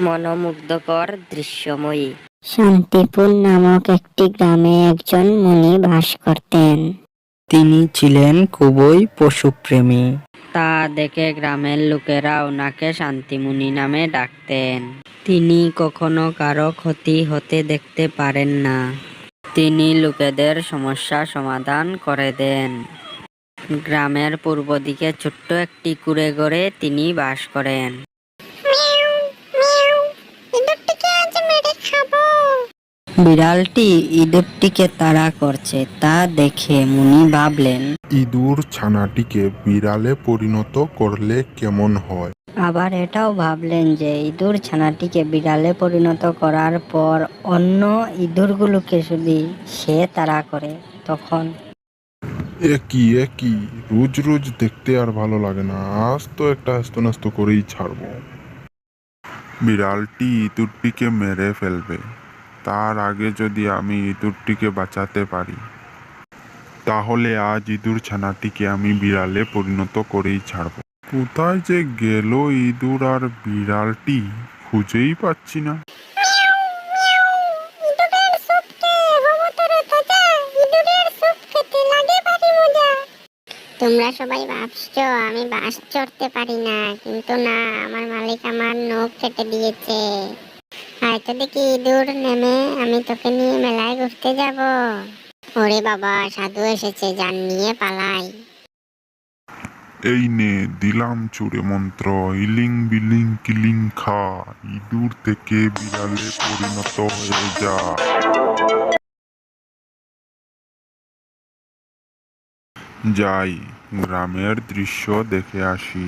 মনোমুগ্ধকর দৃশ্যময়ী। শান্তিপুর নামক একটি গ্রামে একজন মুনি বাস করতেন। তিনি ছিলেন খুবই পশুপ্রেমী। তা দেখে গ্রামের লোকেরা ওনাকে শান্তিমুনি নামে ডাকতেন। তিনি কখনো কারও ক্ষতি হতে দেখতে পারেন না। তিনি লোকেদের সমস্যা সমাধান করে দেন। গ্রামের পূর্ব দিকে ছোট্ট একটি কুড়ে ঘরে তিনি বাস করেন। বিড়ালটি ইঁদুরটিকে তাড়া করছে তা দেখে মুনি ভাবলেন ইঁদুর ছানাটিকে বিড়ালে পরিণত করলে কেমন হয়? আবার এটাও ভাবলেন যে ইঁদুর ছানাটিকে বিড়ালে পরিণত করার পর অন্য ইঁদুরগুলোকে যদি সে তাড়া করে তখন? একই একই। রোজ রোজ দেখতে আর ভালো লাগে না। আজ তো একটা আস্ত নাস্ত করেই ছাড়বো। বিড়ালটি ইঁদুরটিকে মেরে ফেলবে। তার আগে যদি আমি ইঁদুরটিকে বাঁচাতে পারি, তাহলে আজ ইঁদুর ছানাটিকে আমি বিড়ালে পরিণত করেই ছাড়বো। কোথায় যে গেল ইঁদুর আর বিড়ালটি খুঁজেই পাচ্ছি না। তোমরা সবাই ভাবছ, আমি বাস চড়তে পারি না, কিন্তু না, আমার মালিক আমার নখ কেটে দিয়েছে। হয়তো দেখি ইঁদুর নেমে আমি তোকে নিয়ে মেলায় ঘুরতে যাব। ওরে বাবা সাধু এসেছে যান নিয়ে পালাই। এই নে দিলাম চুরে মন্ত্র ইলিং বিলিং কিলিং খা ইঁদুর থেকে বিড়ালে পরিণত হয়ে যা। যাই গ্রামের দৃশ্য দেখে আসি।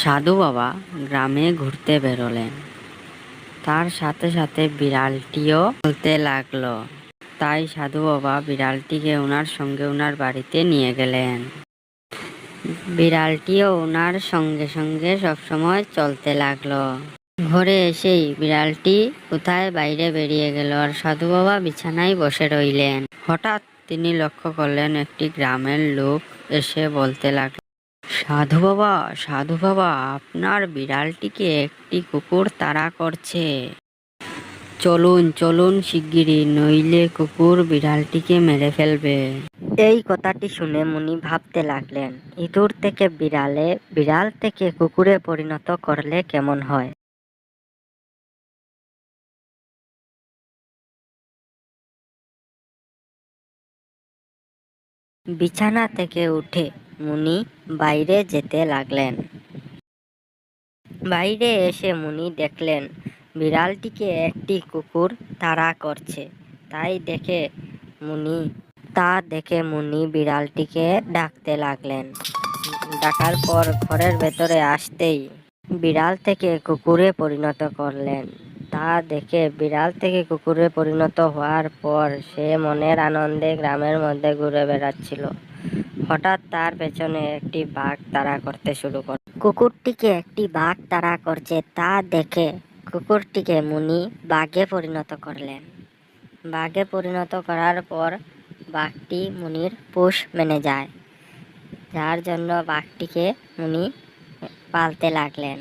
সাধু বাবা গ্রামে ঘুরতে বেরোলেন। তার সাথে সাথে বিড়ালটিও চলতে লাগল, তাই সাধু বাবা বিড়ালটিকে ওনার সঙ্গে ওনার বাড়িতে নিয়ে গেলেন। বিড়ালটিও ওনার সঙ্গে সঙ্গে সবসময় চলতে লাগল। ঘরে এসেই বিড়ালটি কোথায় বাইরে বেরিয়ে গেল আর সাধু বাবা বিছানায় বসে রইলেন। হঠাৎ তিনি লক্ষ্য করলেন একটি গ্রামের লোক এসে বলতে লাগল সাধু বাবা সাধু বাবা, আপনার বিড়ালটিকে একটি কুকুর তাড়া করছে। চলুন চলুন শিগগিরই, নইলে কুকুর বিড়ালটিকে মেরে ফেলবে। এই কথাটি শুনে মুনি ভাবতে লাগলেন, ইঁদুর থেকে বিড়ালে, বিড়াল থেকে কুকুরে পরিণত করলে কেমন হয়? বিছানা থেকে উঠে মুনি বাইরে যেতে লাগলেন। বাইরে এসে মুনি দেখলেন, বিড়ালটিকে একটি কুকুর তাড়া করছে। তাই দেখে মুনি, তা দেখে মুনি বিড়ালটিকে ডাকতে লাগলেন। ডাকার পর ঘরের ভেতরে আসতেই বিড়াল থেকে কুকুরে পরিণত করলেন। তা দেখে বিড়াল থেকে কুকুরে পরিণত হওয়ার পর সে মনের আনন্দে গ্রামের মধ্যে ঘুরে বেড়াচ্ছিল। হঠাৎ তার পেছনে একটি বাঘ তাড়া করতে শুরু করে কুকুরটিকে একটি বাঘ তাড়া করছে তা দেখে কুকুরটিকে মুনি বাঘে পরিণত করলেন। বাঘে পরিণত করার পর বাঘটি মুনির পোষ মেনে যায়, যার জন্য বাঘটিকে মুনি পালতে লাগলেন।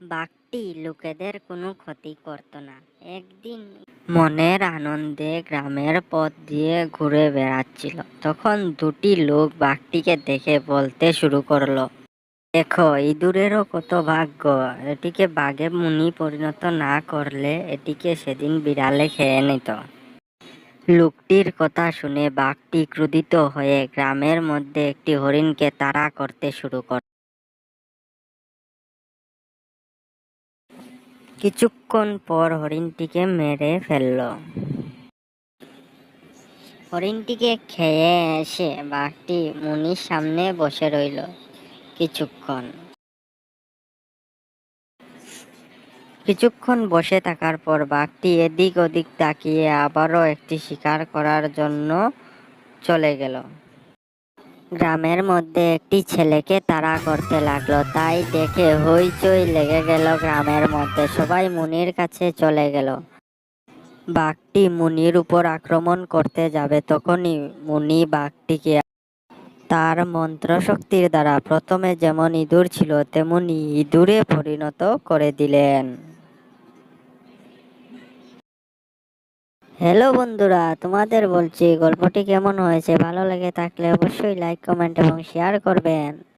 বাঘটি লোকেদের কোনো ক্ষতি করত না। একদিন মনের আনন্দে গ্রামের পথ দিয়ে ঘুরে বেড়াচ্ছিল। তখন দুটি লোক বাঘটিকে দেখে বলতে শুরু করল, দেখো, ইঁদুরেরও কত ভাগ্য। এটিকে বাঘে মুনি পরিণত না করলে এটিকে সেদিন বিড়ালে খেয়ে নিত। লোকটির কথা শুনে বাঘটি ক্রোধিত হয়ে গ্রামের মধ্যে একটি হরিণকে তাড়া করতে শুরু করে কিছুক্ষণ পর হরিণটিকে মেরে ফেলল। হরিণটিকে খেয়ে এসে বাঘটি মুনির সামনে বসে রইল কিছুক্ষণ। কিছুক্ষণ বসে থাকার পর বাঘটি এদিক ওদিক তাকিয়ে আবারও একটি শিকার করার জন্য চলে গেল। গ্রামের মধ্যে একটি ছেলেকে তাড়া করতে লাগল। তাই দেখে হইচই লেগে গেল গ্রামের মধ্যে। সবাই মুনির কাছে চলে গেল। বাঘটি মুনির উপর আক্রমণ করতে যাবে তখনই মুনি বাঘটিকে তার মন্ত্র শক্তির দ্বারা প্রথমে যেমন ইঁদুর ছিল, তেমনি ইঁদুরে পরিণত করে দিলেন। হ্যালো বন্ধুরা, তোমাদের বলছি, গল্পটি কেমন হয়েছে? ভালো লেগে থাকলে অবশ্যই লাইক কমেন্ট এবং শেয়ার করবেন।